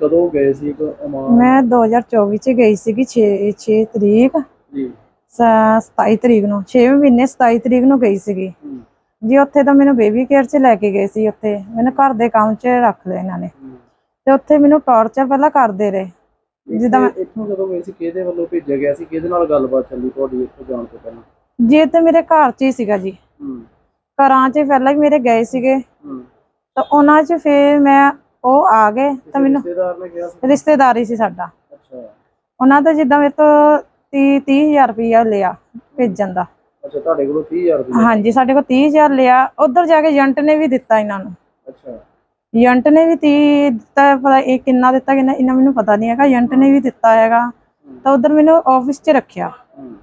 ਕਦੋਂ ਗਏ ਸੀ ਇੱਕ ਅਮਾਨ? ਮੈਂ 2024 ਚ ਗਈ ਸੀਗੀ 6 6 ਤਰੀਕ। ਜੀ। ਸ- 27 ਤਰੀਕ ਨੂੰ 6 ਮਹੀਨੇ 27 ਤਰੀਕ ਨੂੰ ਗਈ ਸੀਗੀ। ਹੂੰ, ਜੀ ਉੱਥੇ ਤਾਂ ਮੈਨੂੰ ਬੇਬੀ ਕੇਅਰ 'ਚ ਲੈ ਕੇ ਗਏ ਸੀ ਉੱਥੇ। ਮੈਨੂੰ ਘਰ ਦੇ ਕੰਮ 'ਚ ਰੱਖ ਲਿਆ ਇਹਨਾਂ ਨੇ। ਤੇ ਉੱਥੇ ਮੈਨੂੰ ਟੌਰਚਰ ਪਹਿਲਾਂ ਕਰਦੇ ਰਹੇ। ਜਿੱਦਾਂ ਮੈਂ- ਇੱਥੇ- ਇੱਥੋਂ ਜਦੋਂ ਗਏ ਸੀ ਕਿਹਦੇ ਵੱਲੋਂ ਭੇਜਿਆ ਗਿਆ ਸੀ? ਕਿਹਦੇ ਨਾਲ ਗੱਲਬਾਤ ਚੱਲੀ ਤੁਹਾਡੀ ਇੱਥੋਂ ਜਾਣ ਤੋਂ ਪਹਿਲਾਂ? ਜੇ ਤੇ ਮੇਰੇ ਘਰ 'ਚ ਹੀ ਸੀਗਾ ਜੀ। ਹੂੰ। ਘਰਾਂ 'ਚ ਪਹਿਲਾਂ ਹੀ ਮੇਰੇ ਗਏ ਸੀਗੇ। ਹੂੰ। ਤਾਂ ਉਹਨਾਂ 'ਚ ਫਿਰ ਮੈਂ ਉਹ ਆ ਗਏ ਤਾਂ ਮੈਨੂੰ ਰਿਸ਼ਤੇਦਾਰ ਨੇ ਕਿਹਾ ਸੀ? ਰਿਸ਼ਤੇਦਾਰੀ ਸੀ ਸਾਡਾ। ਅੱਛਾ। ਉਹਨਾਂ ਦਾ ਜਿੱਦਾਂ ਮੇਰੇ ਤੋਂ 30 30000 ਰੁਪਇਆ ਲਿਆ ਭੇਜਣ ਦਾ। ਅੱਛਾ ਤੁਹਾਡੇ ਕੋਲੋਂ 30000 ਰੁਪਏ ਹਾਂਜੀ ਸਾਡੇ ਕੋਲ 30000 ਲਿਆ। ਉਧਰ ਜਾ ਕੇ ਏਜੰਟ ਨੇ ਵੀ ਦਿੱਤਾ ਇਹਨਾਂ ਨੂੰ। ਅੱਛਾ। ਏਜੰਟ ਨੇ ਵੀ 30 ਦਿੱਤਾ ਪਤਾ ਇਹ ਕਿੰਨਾ ਦਿੱਤਾ ਕਿੰਨਾ ਇਹਨਾਂ ਮੈਨੂੰ ਪਤਾ ਨਹੀਂ ਹੈਗਾ। ਏਜੰਟ ਨੇ ਵੀ ਦਿੱਤਾ ਹੈਗਾ। ਤਾਂ ਉਧਰ ਮੈਨੂੰ ਆਫਿਸ 'ਚ ਰੱਖਿਆ। ਹੂੰ।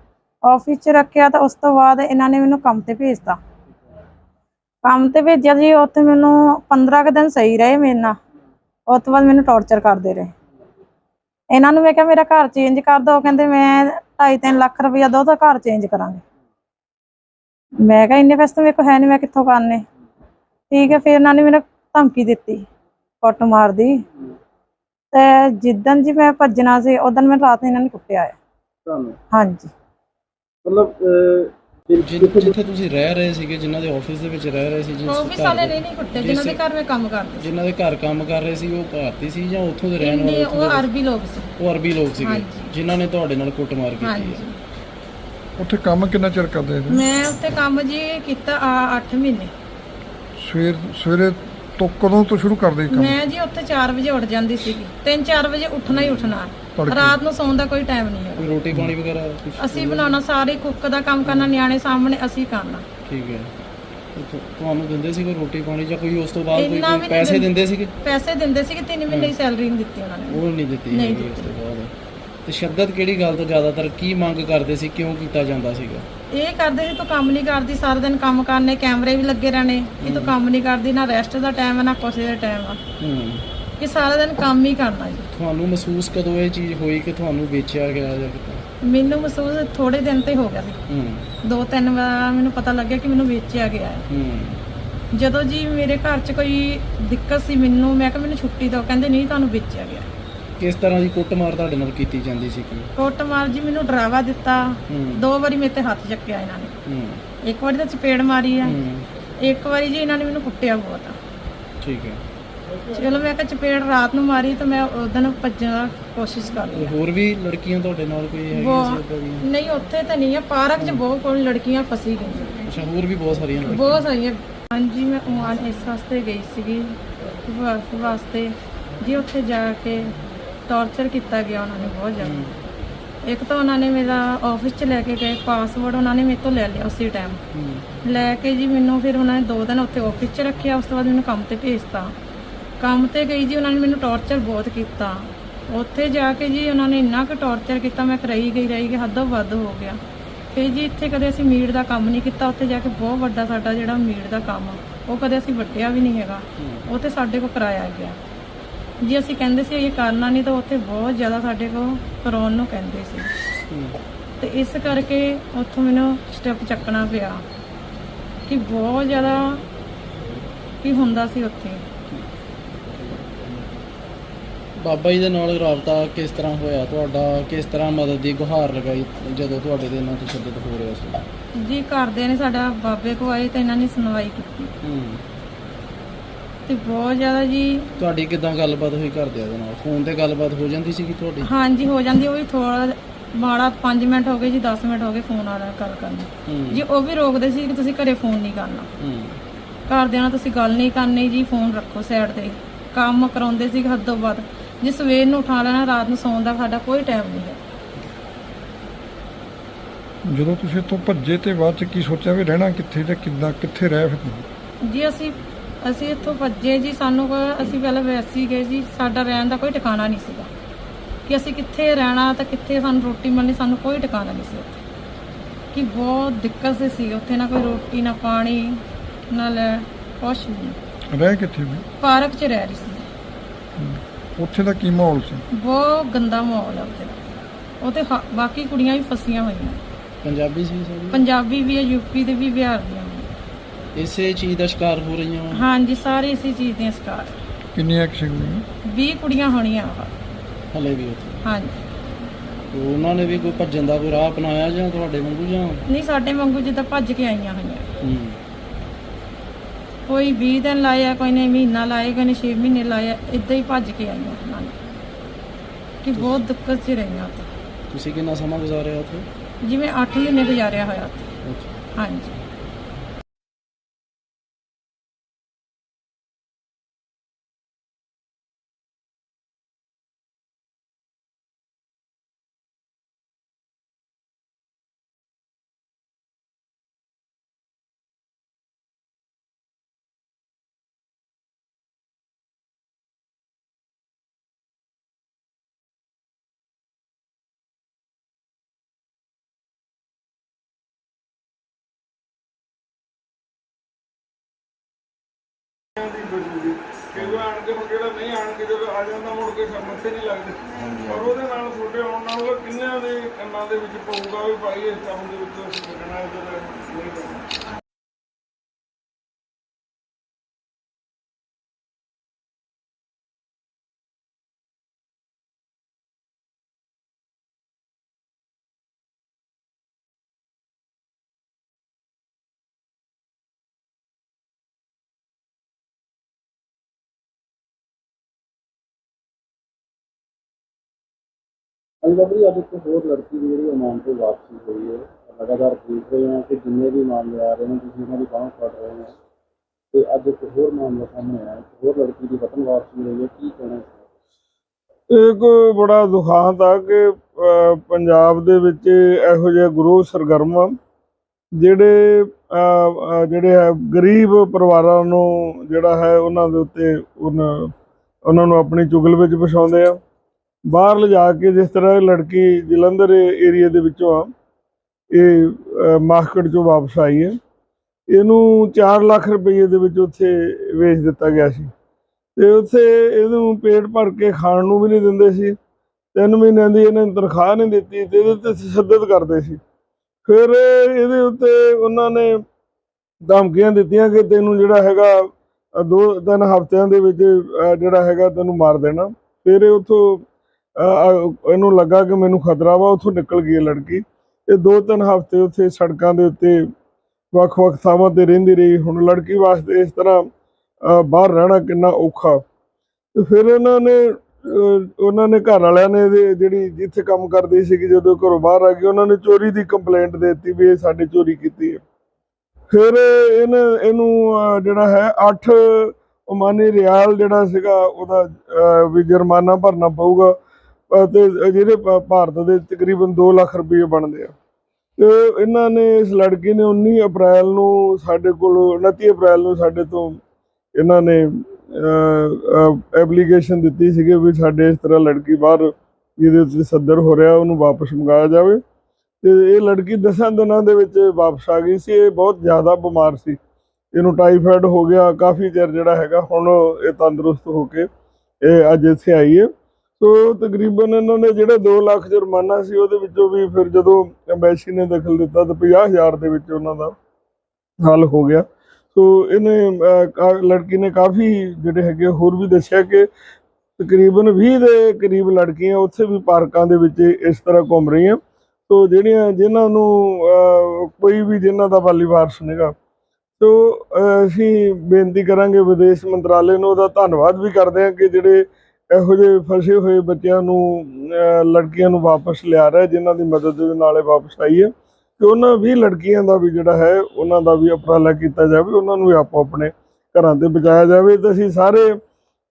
ਆਫਿਸ 'ਚ ਰੱਖਿਆ ਤਾਂ ਉਸ ਤੋਂ ਬਾਅਦ ਇਹਨਾਂ ਨੇ ਮੈਨੂੰ ਕੰਮ ਤੇ ਭੇਜਤਾ। ਕੰਮ ਤੇ ਭੇਜਿਆ ਜੀ ਉੱਥੇ ਮੈਨੂੰ 15 ਕੁ ਦਿਨ ਸਹੀ ਰਹੇ ਮੇਰੇ ਨਾਲ। ਉਸ ਤੋਂ ਬਾਅਦ ਮੈਨੂੰ ਟੌਰਚਰ ਕਰਦੇ ਰਹੇ। ਇਹਨਾਂ ਨੂੰ ਮੈਂ ਕਿਹਾ ਮੇਰਾ ਘਰ ਚੇਂਜ ਕਰ ਦਿਓ। ਕਹਿੰਦੇ ਮੈਂ 2.5 ਲੱਖ ਰੁਪਇਆ ਦੋ ਤਾਂ ਘਰ ਚੇਂਜ ਕਰਾਂਗੇ। ਮੈਂ ਕਿਹਾ ਇੰਨੇ ਪੈਸੇ ਤਾਂ ਮੇਰੇ ਕੋਲ ਹੈ ਨਹੀਂ ਮੈਂ ਕਿੱਥੋਂ ਕਰਨੇ? ਠੀਕ ਹੈ ਫਿਰ ਇਹਨਾਂ ਨੇ ਮੈਨੂੰ ਧਮਕੀ ਦਿੱਤੀ ਕੁੱਟ ਮਾਰਦੀ ਤੇ ਜਿੱਦਣ ਜੀ ਮੈਂ ਭੱਜਣਾ ਸੀ ਉਦੋਂ ਮੈਂ ਰਾਤ ਨੂੰ ਇਹਨਾਂ ਨੇ ਕੁੱਟਿਆ ਹੈ ਤੁਹਾਨੂੰ? ਹਾਂਜੀ। ਮਤਲਬ ਜਿ- ਜਿੱਥੇ ਤੁਸੀਂ ਰਹਿ ਰਹੇ ਸੀਗੇ ਜਿਨ੍ਹਾਂ ਦੇ ਆਫਿਸ ਦੇ ਵਿੱਚ ਰਹਿ ਰਹੇ ਸੀ ਜਿਸ ਆਫਿਸ ਘਰ ਵਾਲੇ ਦੇ- ਨਹੀਂ ਕੁੱਟੇ ਜਿਨ੍ਹਾਂ ਦੇ ਘਰ ਮੈਂ ਕੰਮ ਕਰਦੀ ਜਿਨ੍ਹਾਂ ਦੇ ਘਰ ਕੰਮ ਕਰ ਰਹੇ ਸੀ ਉਹ ਭਾਰਤੀ ਸੀ ਜਾਂ ਉੱਥੋਂ ਦੇ ਸੀ ਰਹਿਣ ਵਾਲੇ ਉੱਥੋਂ ਉਹ ਦੇ- ਅਰਬੀ ਲੋਕ ਸੀ। ਉਹ ਅਰਬੀ ਲੋਕ ਸੀਗੇ ਹਾਂਜੀ। ਜਿਨ੍ਹਾਂ ਨੇ ਤੁਹਾਡੇ ਨਾਲ ਕੁੱਟਮਾਰ ਕੀਤੀ ਹਾਂਜੀ। ਹੈ ਉੱਥੇ ਕੰਮ ਕਿੰਨਾ ਚਿਰ ਕਰਦੇ ਨੇ ਮੈਂ ਉੱਥੇ ਕੰਮ ਜੀ ਕੀਤਾ 8 ਮਹੀਨੇ। ਸਵੇਰ ਸਵੇਰੇ ਤੋਂ ਕਦੋਂ ਤੋਂ ਸ਼ੁਰੂ ਕਰਦੇ ਸੀ ਕੰਮ? ਮੈਂ ਜੀ ਉੱਥੇ 4 ਵਜੇ ਉੱਠ ਜਾਂਦੀ ਸੀਗੀ। 3-4 ਵਜੇ ਉੱਠਣਾ ਹੀ ਉੱਠਣਾ। ਰਾਤ ਨੂੰ ਸੌਣ ਦਾ ਕੋਈ ਟਾਈਮ ਨਹੀਂ ਹੈ ਰੋਟੀ ਪਾਣੀ ਵਗੈਰਾ ਕੁਛ ਅਸੀਂ ਬਣਾਉਣਾ ਸਾਰੇ ਕੁੱਕ ਦਾ ਕੰਮ ਕਰਨਾ ਨਿਆਣੇ ਸਾਹਮਣੇ ਅਸੀਂ ਕਰਨਾ। ਠੀਕ ਹੈ। ਤੇ ਤੁਹਾਨੂੰ ਦਿੰਦੇ ਸੀ ਕੋਈ ਰੋਟੀ ਪਾਣੀ ਜਾਂ ਕੋਈ ਉਸ ਤੋਂ ਬਾਅਦ ਕੋਈ ਇੰਨਾ ਵੀ ਕੋਈ ਨਹੀਂ ਪੈਸੇ ਦਿੰਦੇ। ਸੀਗੇ? ਪੈਸੇ ਦਿੰਦੇ ਸੀ ਕਿ 3 ਮਹੀਨੇ ਦੀ ਸੈਲਰੀ ਨਹੀਂ ਦਿੱਤੀ ਉਹਨਾਂ ਨੇ। ਉਹ ਨਹੀਂ ਦਿੱਤੀ ਨਹੀਂ ਹੈਗੀ ਉਸ ਤੋਂ ਬਾਅਦ। ਤੇ ਸ਼ੱਦਤ ਕਿਹੜੀ ਗੱਲ ਤੋਂ ਜ਼ਿਆਦਾਤਰ ਕੀ ਮੰਗ ਕਰਦੇ ਸੀ ਕਿਉਂ ਕੀਤਾ ਜਾਂਦਾ ਸੀਗਾ? ਇਹ ਕਰਦੇ ਸੀ ਤੂੰ ਕੰਮ ਨਹੀਂ ਕਰਦੀ ਸਾਰਾ ਦਿਨ ਕੰਮ ਕਰਨੇ ਕੈਮਰੇ ਵੀ ਲੱਗੇ ਰਹਿਣੇ। ਕਿ ਤੂੰ ਕੰਮ ਨਹੀਂ ਕਰਦੀ ਨਾ ਰੈਸਟ ਦਾ ਟਾਈਮ ਹੈ ਨਾ ਕੁਛ ਦਾ ਟਾਈਮ ਆ। ਹੂੰ। ਕਿ ਸਾਰਾ ਦਿਨ ਕੰਮ ਹੀ ਕਰਨਾ ਜੀ। ਤੁਹਾਨੂੰ ਮਹਿਸੂਸ ਕਦੋਂ ਇਹ ਚੀਜ਼ ਹੋਈ ਕਿ ਤੁਹਾਨੂੰ ਵੇਚਿਆ ਗਿਆ ਜਾਂ ਕਿੱਦਾਂ? ਮੈਨੂੰ ਮਹਿਸੂਸ ਥੋੜੇ ਦਿਨ ਤੇ ਹੋ ਗਿਆ ਸੀ ਹੂੰ। ਦੋ ਤਿੰਨ ਵਾਰ ਮੈਨੂੰ ਪਤਾ ਲੱਗਿਆ ਕਿ ਮੈਨੂੰ ਵੇਚਿਆ ਗਿਆ ਹੈ। ਹੂੰ। ਜਦੋਂ ਜੀ ਮੇਰੇ ਘਰ 'ਚ ਕੋਈ ਦਿੱਕਤ ਸੀ ਮੈਨੂੰ ਮੈਂ ਕਿਹਾ ਮੈਨੂੰ ਛੁੱਟੀ ਦਿਓ ਕਹਿੰਦੇ ਨਹੀਂ ਤੁਹਾਨੂੰ ਵੇਚਿਆ ਗਿਆ। ਕਿਸ ਤਰ੍ਹਾਂ ਦੀ ਕੁੱਟਮਾਰ ਤੁਹਾਡੇ ਨਾਲ ਕੀਤੀ ਜਾਂਦੀ ਸੀ ਕੀ ਕੁੱਟਮਾਰ ਜੀ ਮੈਨੂੰ ਡਰਾਵਾ ਦਿੱਤਾ। ਹੂੰ। ਦੋ ਵਾਰੀ ਮੇਰੇ ਤੇ ਹੱਥ ਚੱਕਿਆ ਇਹਨਾਂ ਨੇ। ਹੂੰ। ਇੱਕ ਵਾਰੀ ਤਾਂ ਚਪੇੜ ਮਾਰੀ ਆ। ਹੂੰ। ਇੱਕ ਵਾਰੀ ਜੀ ਇਹਨਾਂ ਨੇ ਮੈਨੂੰ ਕੁੱਟਿਆ ਬਹੁਤ। ਆ ਠੀਕ ਹੈ। ਚਲੋ ਮੈਂ ਕਿਹਾ ਚਪੇੜ ਰਾਤ ਨੂੰ ਮਾਰੀ ਤਾਂ ਮੈਂ ਉਦੋਂ ਭੱਜਣ ਦਾ ਕੋਸ਼ਿਸ਼ ਕਰ ਲਈ ਹੋਰ ਵੀ ਲੜਕੀਆਂ ਤੁਹਾਡੇ ਨਾਲ ਕੋਈ ਹੈਗੀਆਂ ਸੀ ਬਹੁਤ ਏਦਾਂ ਦੀਆਂ? ਨਹੀਂ ਉੱਥੇ ਤਾਂ ਨਹੀਂ ਆ ਪਾਰਕ 'ਚ ਬਹੁਤ ਕੋਲ ਲੜਕੀਆਂ ਫਸੀ ਗਈਆਂ। ਅੱਛਾ ਹੋਰ ਵੀ ਬਹੁਤ ਸਾਰੀਆਂ ਲੜਕੀਆਂ। ਬਹੁਤ ਸਾਰੀਆਂ। ਹਾਂਜੀ ਮੈਂ ਉਮਾਨ ਇਸ ਵਾਸਤੇ ਗਈ ਸੀਗੀ ਵਿਭਾਗ ਵਾਸਤੇ। ਜੀ ਉੱਥੇ ਜਾ ਕੇ ਟੌਰਚਰ ਕੀਤਾ ਗਿਆ ਉਹਨਾਂ ਨੇ ਬਹੁਤ ਜ਼ਿਆਦਾ। ਇੱਕ ਤਾਂ ਉਹਨਾਂ ਨੇ ਮੇਰਾ ਆਫਿਸ 'ਚ ਲੈ ਕੇ ਗਏ ਪਾਸਵਰਡ ਉਹਨਾਂ ਨੇ ਮੇਰੇ ਤੋਂ ਲੈ ਲਿਆ ਉਸੇ ਟਾਈਮ ਹੂੰ। ਲੈ ਕੇ ਜੀ ਮੈਨੂੰ ਫਿਰ ਉਹਨਾਂ ਨੇ ਦੋ ਦਿਨ ਉੱਥੇ ਆਫਿਸ 'ਚ ਰੱਖਿਆ ਉਸ ਤੋਂ ਬਾਅਦ ਮੈਨੂੰ ਕੰਮ ਤੇ ਭੇਜਤਾ। ਕੰਮ ਤੇ ਗਈ ਜੀ ਉਹਨਾਂ ਨੇ ਮੈਨੂੰ ਟੌਰਚਰ ਬਹੁਤ ਕੀਤਾ। ਉੱਥੇ ਜਾ ਕੇ ਜੀ ਉਹਨਾਂ ਨੇ ਇੰਨਾ ਕੁ ਟੌਰਚਰ ਕੀਤਾ ਮੈਂ ਰਹੀ ਗਈ ਰਹੀ ਗਈ ਹੱਦੋਂ ਵੱਧ ਹੋ ਗਿਆ। ਫਿਰ ਜੀ ਇੱਥੇ ਕਦੇ ਅਸੀਂ ਮੀਟ ਦਾ ਕੰਮ ਨਹੀਂ ਕੀਤਾ ਉੱਥੇ ਜਾ ਕੇ ਬਹੁਤ ਵੱਡਾ ਸਾਡਾ ਜਿਹੜਾ ਮੀਟ ਦਾ ਕੰਮ ਉਹ ਕਦੇ ਅਸੀਂ ਵੱਟਿਆ ਵੀ ਨਹੀਂ ਹੈਗਾ। ਉਹ ਤੇ ਸਾਡੇ ਕੋਲ ਕਰਾਇਆ ਗਿਆ। ਜੀ ਅਸੀਂ ਕਹਿੰਦੇ ਸੀ ਇਹ ਕਰਨਾ ਨਹੀਂ ਤਾਂ ਉੱਥੇ ਬਹੁਤ ਜ਼ਿਆਦਾ ਸਾਡੇ ਕੋਲ ਕਰਾਉਣ ਨੂੰ ਕਹਿੰਦੇ ਸੀ। ਤੇ ਇਸ ਕਰਕੇ ਉੱਥੋਂ ਮੈਨੂੰ ਸਟੈਪ ਚੱਕਣਾ ਪਿਆ। ਕਿ ਬਹੁਤ ਜ਼ਿਆਦਾ ਕੀ ਹੁੰਦਾ ਸੀ ਉੱਥੇ। ਬਾਬਾ ਜੀ ਦੇ ਨਾਲ ਰਾਬਤਾ ਕਿਸ ਤਰ੍ਹਾਂ ਹੋਇਆ? ਤੁਹਾਡਾ ਕਿਸ ਤਰ੍ਹਾਂ ਮਦਦ ਦੀ ਗੁਹਾਰ ਲਗਾਈ ਜਦੋਂ ਤੁਹਾਡੇ ਦੇ ਨਾਲ ਤਸ਼ੱਦਦ ਹੋ ਰਿਹਾ ਸੀ? ਜੀ ਘਰਦਿਆਂ ਨੇ ਸਾਡਾ ਬਾਬੇ ਕੋ ਆਏ ਤੇ ਇਹਨਾਂ ਨੇ ਸੁਣਵਾਈ ਕੀਤੀ। ਹੂੰ। ਤੇ ਬਹੁਤ ਜ਼ਿਆਦਾ ਜੀ ਤੁਹਾਡੀ ਕਿਦਾਂ ਗੱਲਬਾਤ ਹੋਈ ਘਰਦਿਆਂ ਦੇ ਨਾਲ? ਫੋਨ ਤੇ ਗੱਲਬਾਤ ਹੋ ਜਾਂਦੀ ਸੀਗੀ ਤੁਹਾਡੀ? ਹਾਂਜੀ ਹੋ ਜਾਂਦੀ ਉਹ ਵੀ ਥੋੜਾ ਮਾੜਾ 5 ਮਿੰਟ ਹੋ ਗਏ ਜੀ 10 ਮਿੰਟ ਹੋ ਗਏ ਫੋਨ ਆ ਰਿਹਾ ਗੱਲ ਕਰਨੀ ਹੂੰ। ਜੀ ਉਹ ਵੀ ਰੋਕਦੇ ਸੀ ਕਿ ਤੁਸੀਂ ਘਰੇ ਫੋਨ ਨਹੀਂ ਕਰਨਾ। ਹੂੰ। ਘਰਦਿਆਂ ਨਾਲ ਤੁਸੀਂ ਗੱਲ ਨਹੀਂ ਕਰਨੀ ਜੀ ਫੋਨ ਰੱਖੋ ਸਾਈਡ ਤੇ। ਕੰਮ ਕਰਾਉਂਦੇ ਸੀ ਹੱਦੋਂ ਵੱਧ। ਜੇ ਸਵੇਰ ਨੂੰ ਉਠਾ ਲੈਣਾ ਰਾਤ ਨੂੰ ਸੌਣ ਦਾ ਸਾਡਾ ਕੋਈ ਟਾਈਮ ਨਹੀਂ ਹੈ। ਜਦੋਂ ਤੁਸੀਂ ਇੱਥੋਂ ਭੱਜੇ ਤੇ ਬਾਅਦ ਚ ਕੀ ਸੋਚਿਆ ਵੀ ਰਹਿਣਾ ਕਿੱਥੇ ਤੇ ਕਿੱਦਾਂ ਕਿੱਥੇ ਰਹਿ ਫਿਰ? ਜੀ ਅਸੀਂ ਅਸੀਂ ਇੱਥੋਂ ਭੱਜੇ ਜੀ ਸਾਨੂੰ ਕੋਈ- ਅਸੀਂ ਪਹਿਲਾਂ ਵੈਸੀ ਗਏ ਜੀ ਸਾਡਾ ਰਹਿਣ ਦਾ ਕੋਈ ਟਿਕਾਣਾ ਨਹੀਂ ਸੀਗਾ। ਕਿ ਅਸੀਂ ਕਿੱਥੇ ਰਹਿਣਾ ਤਾਂ ਕਿੱਥੇ ਸਾਨੂੰ ਰੋਟੀ ਮਿਲਣੀ ਸਾਨੂੰ ਕੋਈ ਟਿਕਾਣਾ ਨਹੀਂ ਸੀ ਉੱਥੇ। ਕਿ ਬਹੁਤ ਦਿੱਕਤ ਸੀ- ਸੀ ਉੱਥੇ ਨਾ ਕੋਈ ਰੋਟੀ ਨਾ ਪਾਣੀ ਨਾ ਲੈ ਕੁਛ ਨਹੀਂ। ਰਹਿ ਕਿੱਥੇ ਵੀ ਪਾਰਕ 'ਚ ਰਹਿ ਰਹੀ ਸੀ। ਉੱਥੇ ਦਾ ਕੀ ਮਾਹੌਲ ਸੀ? ਬਹੁਤ ਗੰਦਾ ਮਾਹੌਲ ਹੈ ਉੱਥੇ ਦਾ। ਹਾ- ਬਾਕੀ ਕੁੜੀਆਂ ਵੀ ਫਸੀਆਂ ਹੋਈਆਂ। ਪੰਜਾਬੀ ਸੀ ਸਾਰੀ? ਪੰਜਾਬੀ ਵੀ ਹੈ ਯੂਪੀ ਦੇ ਵੀ ਬਿਹਾਰ ਦੀਆਂ। ਵੀ ਇਸੇ ਚੀਜ਼ ਦਾ ਸ਼ਿਕਾਰ ਹੋ ਰਹੀਆਂ ਵਾਂ। ਹਾਂਜੀ ਸਾਰੇ ਇਸੇ ਚੀਜ਼ ਦੀਆਂ ਸ਼ਿਕਾਰ। ਕਿੰਨੀਆਂ ਕੁ ਸੀਗੀਆਂ 20 ਕੁੜੀਆਂ ਹੋਣੀਆਂ ਹਲੇ ਵੀ ਉੱਥੇ। ਹਾਂਜੀ। ਤੇ ਉਹਨਾਂ ਨੇ ਵੀ ਕੋਈ ਭੱਜਣ ਦਾ ਕੋਈ ਰਾਹ ਅਪਣਾਇਆ ਜਾਂ ਤੁਹਾਡੇ ਵਾਂਗੂ ਜਾਂ? ਨਹੀਂ ਸਾਡੇ ਵਾਂਗੂ ਜਿੱਦਾਂ ਭੱਜ ਕੇ ਆਈਆਂ ਹੋਈਆਂ। ਹੂੰ। ਕੋਈ 20 ਦਿਨ ਲਾਇਆ ਕੋਈ ਨੇ ਮਹੀਨਾ ਲਾਇਆ ਕੋਈ ਨੇ 6 ਮਹੀਨੇ ਲਾਇਆ ਇਦਾਂ ਹੀ ਭੱਜ ਕੇ ਆਈਆਂ ਉਹਨਾਂ ਨੇ ਕਿ ਬਹੁਤ ਦਿੱਕਤ 'ਚ ਰਹੀਆਂ ਉੱਥੇ ਤੁਸੀਂ ਕਿੰਨਾ ਸਮਾਂ ਗੁਜ਼ਾਰਿਆ ਉੱਥੇ? ਜਿਵੇਂ 8 ਮਹੀਨੇ ਗੁਜ਼ਾਰਿਆ ਹੋਇਆ ਉੱਥੇ। ਹਾਂਜੀ। ਵਾਰ ਆਣਗੇ ਹੁਣ ਜਿਹੜਾ ਨਹੀਂ ਆਣਗੇ ਜਦੋਂ ਆ ਜਾਂਦਾ ਮੁੜ ਕੇ ਸਮੱਥੇ ਨਹੀਂ ਲੱਗਦੇ। ਪਰ ਉਹਦੇ ਨਾਲ ਤੁਹਾਡੇ ਆਉਣ ਨਾਲ ਕਿੰਨਿਆਂ ਦੇ ਕੰਨਾਂ ਦੇ ਵਿੱਚ ਪਊਗਾ ਵੀ ਭਾਈ ਇਸ ਕੰਮ ਦੇ ਵਿੱਚ ਅਸੀਂ ਲੱਗਣਾ ਇਹਦਾ ਹਾਂਜੀ ਅੱਜ ਇੱਕ ਹੋਰ ਲੜਕੀ ਦੀ ਜਿਹੜੀ ਓਮਾਨ ਤੋਂ ਵਾਪਸੀ ਹੋਈ ਹੈ। ਲਗਾਤਾਰ ਦੇਖ ਰਹੇ ਹਾਂ ਕਿ ਜਿੰਨੇ ਵੀ ਮਾਮਲੇ ਆ ਰਹੇ ਨੇ ਤੁਸੀਂ ਉਹਨਾਂ ਦੀ ਬਾਂਹ ਫੜ ਰਹੇ ਹੋ। ਤੇ ਅੱਜ ਇੱਕ ਹੋਰ ਮਾਮਲਾ ਸਾਹਮਣੇ ਆਇਆ ਇੱਕ ਹੋਰ ਲੜਕੀ ਦੀ ਵਤਨ ਵਾਪਸੀ ਹੋਈ ਹੈ। ਕੀ ਕਹਿਣਾ ਹੈ ਇੱਕ ਬੜਾ ਦੁਖਾਂਤ ਆ ਕਿ ਪੰਜਾਬ ਦੇ ਵਿੱਚ ਇਹੋ ਜਿਹੇ ਗੁਰੂ ਸਰਗਰਮ ਆ, ਜਿਹੜੇ ਜਿਹੜੇ ਹੈ ਗਰੀਬ ਪਰਿਵਾਰਾਂ ਨੂੰ ਜਿਹੜਾ ਹੈ ਉਹਨਾਂ ਦੇ ਉੱਤੇ ਉਹਨਾਂ ਉਹਨਾਂ ਨੂੰ ਆਪਣੀ ਚੁਗਲ ਵਿੱਚ ਫਸਾਉਂਦੇ ਆ। ਬਾਹਰ ਲਿਜਾ ਕੇ ਜਿਸ ਤਰ੍ਹਾਂ ਇਹ ਲੜਕੀ ਜਲੰਧਰ ਏਰੀਆ ਦੇ ਵਿੱਚੋਂ ਆ ਇਹ ਅਹ, ਚੋਂ ਵਾਪਸ ਆਈ ਹੈ। ਇਹਨੂੰ 4 ਲੱਖ ਰੁਪਏ ਦੇ ਵਿੱਚ ਉੱਥੇ ਵੇਚ ਦਿੱਤਾ ਗਿਆ ਸੀ। ਤੇ ਉੱਥੇ ਇਹਨੂੰ ਪੇਟ ਭਰ ਕੇ ਖਾਣ ਨੂੰ ਵੀ ਨਹੀਂ ਦਿੰਦੇ ਸੀ। ਤਿੰਨ ਮਹੀਨਿਆਂ ਦੀ ਇਹਨੇ ਤਨਖਾਹ ਨਹੀਂ ਦਿੱਤੀ ਤੇ ਇਹਦੇ ਤੇ ਤਸ਼ੱਦਦ ਕਰਦੇ ਸੀ। ਫਿਰ ਇਹਦੇ ਉੱਤੇ ਉਹਨਾਂ ਨੇ ਧਮਕੀਆਂ ਦਿੱਤੀਆਂ ਕਿ ਤੈਨੂੰ ਜਿਹੜਾ ਹੈਗਾ ਦੋ ਤਿੰਨ ਹਫ਼ਤਿਆਂ ਦੇ ਵਿੱਚ ਜਿਹੜਾ ਹੈਗਾ ਤੈਨੂੰ ਮਾਰ ਦੇਣਾ। ਫਿਰ ਇਹ ਉੱਥੋਂ ਇਹਨੂੰ ਲੱਗਾ ਕਿ ਮੈਨੂੰ ਖਤਰਾ ਵਾ, ਉੱਥੋਂ ਨਿਕਲ ਗਈ ਇਹ ਲੜਕੀ। ਇਹ ਦੋ ਤਿੰਨ ਹਫ਼ਤੇ ਉੱਥੇ ਸੜਕਾਂ ਦੇ ਉੱਤੇ ਵੱਖ-ਵੱਖ ਥਾਵਾਂ ਤੇ ਰਹਿੰਦੀ ਰਹੀ। ਹੁਣ ਲੜਕੀ ਵਾਸਤੇ ਇਸ ਤਰ੍ਹਾਂ ਬਾਹਰ ਰਹਿਣਾ ਕਿੰਨਾ ਔਖਾ। ਤੇ ਫਿਰ ਇਹਨਾਂ ਨੇ ਉਹਨਾਂ ਨੇ ਘਰ ਵਾਲਿਆਂ ਨੇ ਇਹਦੇ ਜਿਹੜੀ ਜਿੱਥੇ ਕੰਮ ਕਰਦੀ ਸੀ ਜਦੋਂ ਘਰੋਂ ਬਾਹਰ ਆ ਗਈ, ਉਹਨਾਂ ਨੇ ਚੋਰੀ ਦੀ ਕੰਪਲੇਂਟ ਦੇ ਦਿੱਤੀ ਵੀ ਇਹ ਸਾਡੇ ਚੋਰੀ ਕੀਤੀ ਹੈ। ਫਿਰ ਇਹਨੇ, ਇਹਨੂੰ ਜਿਹੜਾ ਹੈ 8 ਓਮਾਨੀ ਰਿਆਲ ਜਿਹੜਾ ਸੀਗਾ, ਉਹਦਾ ਵੀ ਜੁਰਮਾਨਾ ਭਰਨਾ ਪਊਗਾ। ਤੇ ਜਿਹੜੇ ਭਾਰਤ ਦੇ ਤਕਰੀਬਨ 2 ਲੱਖ ਰੁਪਏ ਬਣਦੇ ਆ। ਤੇ ਇਹਨਾਂ ਨੇ, ਇਸ ਲੜਕੀ ਨੇ 19 ਅਪ੍ਰੈਲ ਨੂੰ ਸਾਡੇ ਕੋਲ 29 ਅਪ੍ਰੈਲ ਨੂੰ ਸਾਡੇ ਤੋਂ ਇਹਨਾਂ ਨੇ ਐਪਲੀਕੇਸ਼ਨ ਦਿੱਤੀ ਸੀਗੀ ਵੀ ਸਾਡੇ ਇਸ ਤਰ੍ਹਾਂ ਲੜਕੀ ਬਾਹਰ ਜਿਹਦੇ ਉੱਤੇ ਸੱਦਰ ਹੋ ਰਿਹਾ, ਉਹਨੂੰ ਵਾਪਸ ਮੰਗਾਇਆ ਜਾਵੇ। ਤੇ ਇਹ ਲੜਕੀ ਦਸਾਂ ਦਿਨਾਂ ਦੇ ਵਿੱਚ ਵਾਪਸ ਆ ਗਈ ਸੀ। ਇਹ ਬਹੁਤ ਜ਼ਿਆਦਾ ਬਿਮਾਰ ਸੀ। ਇਹਨੂੰ ਟਾਈਫਾਇਡ ਹੋ ਗਿਆ, ਕਾਫੀ ਚਿਰ ਜਿਹੜਾ ਹੈਗਾ ਹੁਣ ਇਹ ਤੰਦਰੁਸਤ ਹੋ ਕੇ ਇਹ ਅੱਜ ਇੱਥੇ ਆਈ ਹੈ। ਸੋ ਤਕਰੀਬਨ ਇਹਨਾਂ ਨੇ ਜਿਹੜਾ 2 ਲੱਖ ਜੁਰਮਾਨਾ ਸੀ, ਉਹਦੇ ਵਿੱਚੋਂ ਵੀ ਫਿਰ ਜਦੋਂ ਐਮਬੈਸੀ ਨੇ ਦਖਲ ਦਿੱਤਾ ਤਾਂ 50000 ਦੇ ਵਿੱਚ ਉਹਨਾਂ ਦਾ ਹੱਲ ਹੋ ਗਿਆ। ਸੋ ਇਹਨੇ ਕਾ- ਲੜਕੀ ਨੇ ਕਾਫੀ ਜਿਹੜੇ ਹੈਗੇ ਹੋਰ ਵੀ ਦੱਸਿਆ ਕਿ ਤਕਰੀਬਨ 20 ਦੇ ਕਰੀਬ ਲੜਕੀਆਂ ਉੱਥੇ ਵੀ ਪਾਰਕਾਂ ਦੇ ਵਿੱਚ ਇਸ ਤਰ੍ਹਾਂ ਘੁੰਮ ਰਹੀਆਂ। ਸੋ ਜਿਹੜੀਆਂ ਜਿਨ੍ਹਾਂ ਨੂੰ ਕੋਈ ਵੀ ਜਿਨ੍ਹਾਂ ਦਾ ਵਾਲੀ ਵਾਰਸ ਨਹੀਂਗਾ ਸੋ ਅਸੀਂ ਬੇਨਤੀ ਕਰਾਂਗੇ ਵਿਦੇਸ਼ ਮੰਤਰਾਲੇ ਨੂੰ ਉਹਦਾ ਧੰਨਵਾਦ ਵੀ ਕਰਦੇ ਹਾਂ ਕਿ ਜਿਹੜੇ ਇਹੋ ਜਿਹੇ ਫਸੇ ਹੋਏ ਬੱਚਿਆਂ ਨੂੰ ਲੜਕੀਆਂ ਨੂੰ ਵਾਪਸ ਲਿਆ ਰਿਹਾ, ਜਿਨ੍ਹਾਂ ਦੀ ਮਦਦ ਦੇ ਨਾਲ ਵਾਪਸ ਆਈ ਹੈ। ਕਿ ਉਹਨਾਂ 20 ਲੜਕੀਆਂ ਦਾ ਵੀ ਜਿਹੜਾ ਹੈ, ਉਹਨਾਂ ਦਾ ਵੀ ਉਪਰਾਲਾ ਕੀਤਾ ਜਾਵੇ, ਉਹਨਾਂ ਨੂੰ ਵੀ ਆਪੋ ਆਪਣੇ ਘਰਾਂ ਤੇ ਬਚਾਇਆ ਜਾਵੇ। ਤੇ ਅਸੀਂ ਸਾਰੇ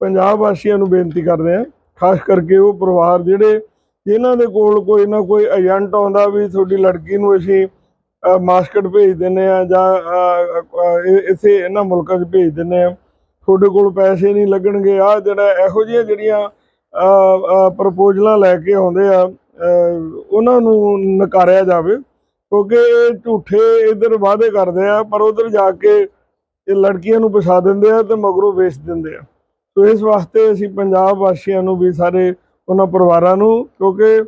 ਪੰਜਾਬ ਵਾਸੀਆਂ ਨੂੰ ਬੇਨਤੀ ਕਰਦੇ ਹਾਂ, ਖਾਸ ਕਰਕੇ ਉਹ ਪਰਿਵਾਰ ਜਿਹੜੇ, ਜਿਨ੍ਹਾਂ ਦੇ ਕੋਲ ਕੋਈ ਨਾ ਕੋਈ ਏਜੰਟ ਆਉਂਦਾ ਵੀ ਤੁਹਾਡੀ ਲੜਕੀ ਨੂੰ ਅਸੀਂ ਮਾਸਕਟ ਭੇਜ ਦਿੰਨੇ ਆ ਜਾਂ ਇੱਥੇ ਇਹਨਾਂ ਮੁਲਕਾਂ 'ਚ ਭੇਜ ਦਿੰਨੇ ਆ ਤੁਹਾਡੇ ਕੋਲ ਪੈਸੇ ਨਹੀਂ ਲੱਗਣਗੇ। ਆ ਜਿਹੜਾ ਇਹੋ ਜਿਹੀਆਂ ਜਿਹੜੀਆਂ ਪ੍ਰਪੋਜ਼ਲਾਂ ਲੈ ਕੇ ਆਉਂਦੇ ਆ ਉਹਨਾਂ ਨੂੰ ਨਕਾਰਿਆ ਜਾਵੇ ਕਿਉਂਕਿ ਝੂਠੇ ਇਧਰ ਵਾਅਦੇ ਕਰਦੇ ਆ ਪਰ ਉਧਰ ਜਾ ਕੇ ਇਹ ਲੜਕੀਆਂ ਨੂੰ ਪਛਾ ਦਿੰਦੇ ਆ ਤੇ ਮਗਰੋਂ ਵੇਚ ਦਿੰਦੇ ਆ। ਸੋ ਇਸ ਵਾਸਤੇ ਅਸੀਂ ਪੰਜਾਬ ਵਾਸੀਆਂ ਨੂੰ ਵੀ ਸਾਰੇ ਉਹਨਾਂ ਪਰਿਵਾਰਾਂ ਨੂੰ ਕਿਉਂਕਿ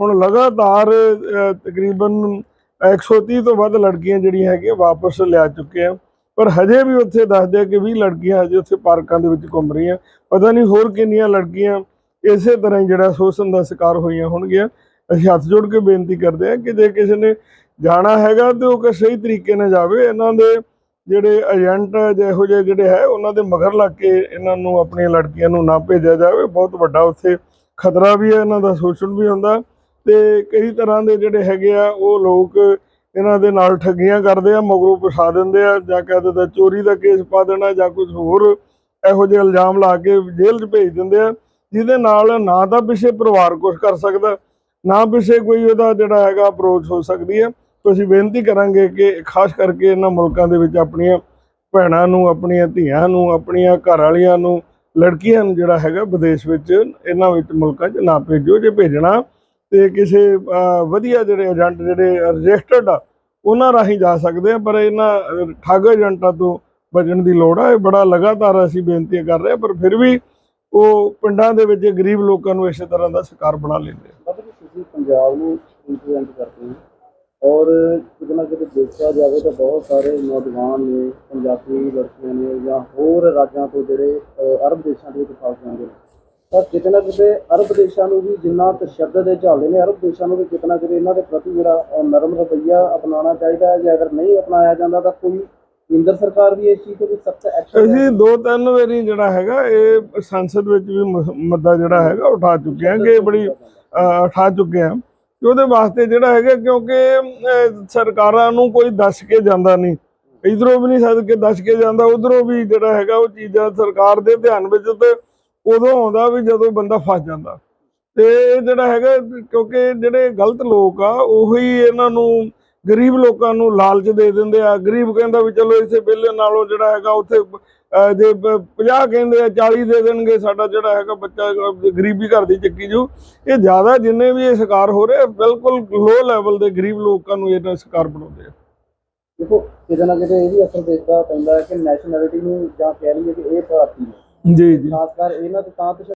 ਹੁਣ ਲਗਾਤਾਰ ਅ, ਤਕਰੀਬਨ 130 ਤੋਂ ਵੱਧ ਲੜਕੀਆਂ ਜਿਹੜੀਆਂ ਹੈਗੀਆਂ ਵਾਪਸ ਲਿਆ ਚੁੱਕੇ ਆ। ਪਰ ਹਜੇ ਵੀ ਉੱਥੇ ਦੱਸਦੇ ਆ ਕਿ 20 ਲੜਕੀਆਂ ਹਜੇ ਉੱਥੇ ਪਾਰਕਾਂ ਦੇ ਵਿੱਚ ਘੁੰਮ ਰਹੀਆਂ। ਪਤਾ ਨਹੀਂ ਹੋਰ ਕਿੰਨੀਆਂ ਲੜਕੀਆਂ ਇਸੇ ਤਰ੍ਹਾਂ ਹੀ ਜਿਹੜਾ ਸ਼ੋਸ਼ਣ ਦਾ ਸ਼ਿਕਾਰ ਹੋਈਆਂ ਹੋਣਗੀਆਂ। ਅਸੀਂ ਹੱਥ ਜੋੜ ਕੇ ਬੇਨਤੀ ਕਰਦੇ ਹਾਂ ਕਿ ਜੇ ਕਿਸੇ ਨੇ ਜਾਣਾ ਹੈਗਾ ਤੇ ਉਹ ਕਿ ਸਹੀ ਤਰੀਕੇ ਨਾਲ ਜਾਵੇ। ਇਹਨਾਂ ਦੇ ਜਿਹੜੇ ਏਜੰਟ ਜਿਹੋ ਜਿਹੇ ਜਿਹੜੇ ਹੈ, ਉਹਨਾਂ ਦੇ ਮਗਰ ਲੱਗ ਕੇ ਇਹਨਾਂ ਨੂੰ ਆਪਣੀਆਂ ਲੜਕੀਆਂ ਨੂੰ ਨਾ ਭੇਜਿਆ ਜਾਵੇ। ਬਹੁਤ ਵੱਡਾ ਉੱਥੇ ਖਤਰਾ ਵੀ ਹੈ, ਇਹਨਾਂ ਦਾ ਸ਼ੋਸ਼ਣ ਵੀ ਹੁੰਦਾ। ਤੇ ਕਈ ਤਰ੍ਹਾਂ ਦੇ ਜਿਹੜੇ ਹੈਗੇ ਆ, ਉਹ ਲੋਕ ਇਹਨਾਂ ਦੇ ਨਾਲ ਠੱਗੀਆਂ ਕਰਦੇ ਆ, ਮਗਰੋਂ ਪਛਾ ਦਿੰਦੇ ਆ, ਜਾਂ ਕਹਿ ਦਿੰਦੇ ਚੋਰੀ ਦਾ ਕੇਸ ਪਾ ਦੇਣਾ ਜਾਂ ਕੁਝ ਹੋਰ ਇਹੋ ਜਿਹੇ ਇਲਜ਼ਾਮ ਲਾ ਕੇ ਜੇਲ੍ਹ 'ਚ ਭੇਜ ਦਿੰਦੇ ਆ, ਜਿਹਦੇ ਨਾਲ ਨਾ ਤਾਂ ਪਿੱਛੇ ਪਰਿਵਾਰ ਕੁਝ ਕਰ ਸਕਦਾ, ਨਾ ਪਿੱਛੇ ਕੋਈ ਉਹਦਾ ਜਿਹੜਾ ਹੈਗਾ ਅਪਰੋਚ ਹੋ ਸਕਦੀ ਹੈ ਤੁਸੀਂ ਬੇਨਤੀ ਕਰਾਂਗੇ ਕਿ ਖਾਸ ਕਰਕੇ ਇਹਨਾਂ ਮੁਲਕਾਂ ਦੇ ਵਿੱਚ ਆਪਣੀਆਂ ਭੈਣਾਂ ਨੂੰ, ਆਪਣੀਆਂ ਧੀਆਂ ਨੂੰ, ਆਪਣੀਆਂ ਘਰ ਵਾਲੀਆਂ ਨੂੰ, ਲੜਕੀਆਂ ਨੂੰ ਜਿਹੜਾ ਹੈਗਾ ਵਿਦੇਸ਼ ਵਿੱਚ ਇਹਨਾਂ ਵਿੱਚ ਮੁਲਕਾਂ 'ਚ ਨਾ ਭੇਜੋ, ਜੇ ਭੇਜਣਾ ਤੇ ਕਿਸੇ ਵਧੀਆ ਜਿਹੜੇ ਏਜੰਟ ਜਿਹੜੇ ਰਜਿਸਟਰਡ ਆ, ਉਹਨਾਂ ਰਾਹੀਂ ਜਾ ਸਕਦੇ ਆ, ਪਰ ਇਹਨਾਂ ਠੱਗ ਏਜੰਟਾਂ ਤੋਂ ਬਚਣ ਦੀ ਲੋੜ ਆ। ਇਹ ਬੜਾ ਲਗਾਤਾਰ ਅਸੀਂ ਬੇਨਤੀਆਂ ਕਰ ਰਹੇ ਆ, ਪਰ ਫਿਰ ਵੀ ਉਹ ਪਿੰਡਾਂ ਦੇ ਵਿੱਚ ਗਰੀਬ ਲੋਕਾਂ ਨੂੰ ਇਸੇ ਤਰ੍ਹਾਂ ਦਾ ਸ਼ਿਕਾਰ ਬਣਾ ਲੈਂਦੇ ਆ। ਤੁਸੀਂ ਪੰਜਾਬ ਨੂੰ ਰਿਪਰੈਜ਼ੈਂਟ ਕਰਦੇ ਹੋ ਔਰ ਕਿਤੇ ਨਾ ਕਿਤੇ ਦੇਖਿਆ ਜਾਵੇ ਤਾਂ ਬਹੁਤ ਸਾਰੇ ਨੌਜਵਾਨ ਨੇ, ਪੰਜਾਬੀ ਲੜਕੀਆਂ ਨੇ ਜਾਂ ਹੋਰ ਰਾਜਾਂ ਤੋਂ ਜਿਹੜੇ ਅਰਬ ਦੇਸ਼ਾਂ ਦੇ ਵਿੱਚ ਫਸ ਜਾਂਦੇ ਨੇ ਤਾਂ ਕਿਤੇ ਨਾ ਕਿਤੇ ਅਰਬ ਦੇਸ਼ਾਂ ਨੂੰ ਵੀ ਜਿੰਨਾ ਤਸ਼ੱਦਦ ਇਹ ਝੱਲਦੇ ਨੇ ਅਰਬ ਦੇਸ਼ਾਂ ਨੂੰ ਵੀ ਕਿਤੇ ਨਾ ਕਿਤੇ ਇਹਨਾਂ ਦੇ ਪ੍ਰਤੀ ਜਿਹੜਾ ਨਰਮ ਰਵੱਈਆ ਅਪਣਾਉਣਾ ਚਾਹੀਦਾ ਹੈ ਜੇ ਅਗਰ ਨਹੀਂ ਅਪਣਾਇਆ ਜਾਂਦਾ ਤਾਂ ਕੋਈ ਕੇਂਦਰ ਸਰਕਾਰ ਵੀ ਇਸ ਚੀਜ਼ ਤੇ ਵੀ ਸਖਤ ਐਕਸ਼ਨ ਅਸੀਂ ਦੋ ਤਿੰਨ ਵਾਰੀ ਜਿਹੜਾ ਹੈਗਾ ਇਹ ਸੰਸਦ ਵਿੱਚ ਵੀ ਮੁੱਦਾ ਜਿਹੜਾ ਹੈਗਾ ਉਠਾ ਚੁੱਕੇ ਹਾਂ ਕਿ ਬੜੀ ਉਠਾ ਚੁੱਕੇ ਹਾਂ। ਕਿ ਉਹਦੇ ਵਾਸਤੇ ਜਿਹੜਾ ਹੈਗਾ ਕਿਉਂਕਿ ਸਰਕਾਰਾਂ ਨੂੰ ਕੋਈ ਦੱਸ ਕੇ ਜਾਂਦਾ ਨਹੀਂ। ਇਧਰੋਂ ਵੀ ਨਹੀਂ ਸੱਦ ਕੇ ਦੱਸ ਕੇ ਜਾਂਦਾ ਉਧਰੋਂ ਵੀ ਜਿਹੜਾ ਹੈਗਾ ਉਹ ਚੀਜ਼ਾਂ ਸਰਕਾਰ ਦੇ ਧਿਆਨ ਵਿੱਚ ਤੇ ਉਦੋਂ ਆਉਂਦਾ ਵੀ ਜਦੋਂ ਬੰਦਾ ਫਸ ਜਾਂਦਾ। ਤੇ ਇਹ ਜਿਹੜਾ ਹੈਗਾ, ਕਿਉਂਕਿ ਜਿਹੜੇ ਗਲਤ ਲੋਕ ਆ, ਉਹੀ ਇਹਨਾਂ ਨੂੰ ਗਰੀਬ ਲੋਕਾਂ ਨੂੰ ਲਾਲਚ ਦੇ ਦਿੰਦੇ ਆ। ਗਰੀਬ ਕਹਿੰਦਾ ਵੀ ਚਲੋ ਇਸੇ ਬਿੱਲ ਨਾਲੋਂ ਜਿਹੜਾ ਹੈਗਾ, ਉੱਥੇ ਜੇ 50 ਕਹਿੰਦੇ ਆ 40 ਦੇ ਦੇਣਗੇ, ਸਾਡਾ ਜਿਹੜਾ ਹੈਗਾ ਬੱਚਾ ਗਰੀਬੀ ਘਰ ਦੀ ਚੱਕੀ ਜੂ। ਇਹ ਜ਼ਿਆਦਾ ਜਿੰਨੇ ਵੀ ਇਹ ਸ਼ਿਕਾਰ ਹੋ ਰਹੇ ਬਿਲਕੁਲ ਲੋ ਲੈਵਲ ਦੇ ਗਰੀਬ ਲੋਕਾਂ ਨੂੰ ਇਹਨਾਂ ਸ਼ਿਕਾਰ ਬਣਾਉਂਦੇ ਆ। ਦੇਖੋ, ਕਿਤੇ ਨਾ ਕਿਤੇ ਇਹ ਵੀ ਅਸਰ ਦੇਖਦਾ ਪੈਂਦਾ ਕਿ ਨੈਸ਼ਨੈਲਿਟੀ ਨੂੰ ਜਾਂ ਕਹਿ ਲਈਏ ਕਿ ਇਹ ਭਾਰਤੀ ਨੇ ਜੀ ਜੀ। ਖਾਸ ਕਰ ਇਹਨਾਂ ਤੇ ਤਾਂ ਤਸ਼ੱਦਦ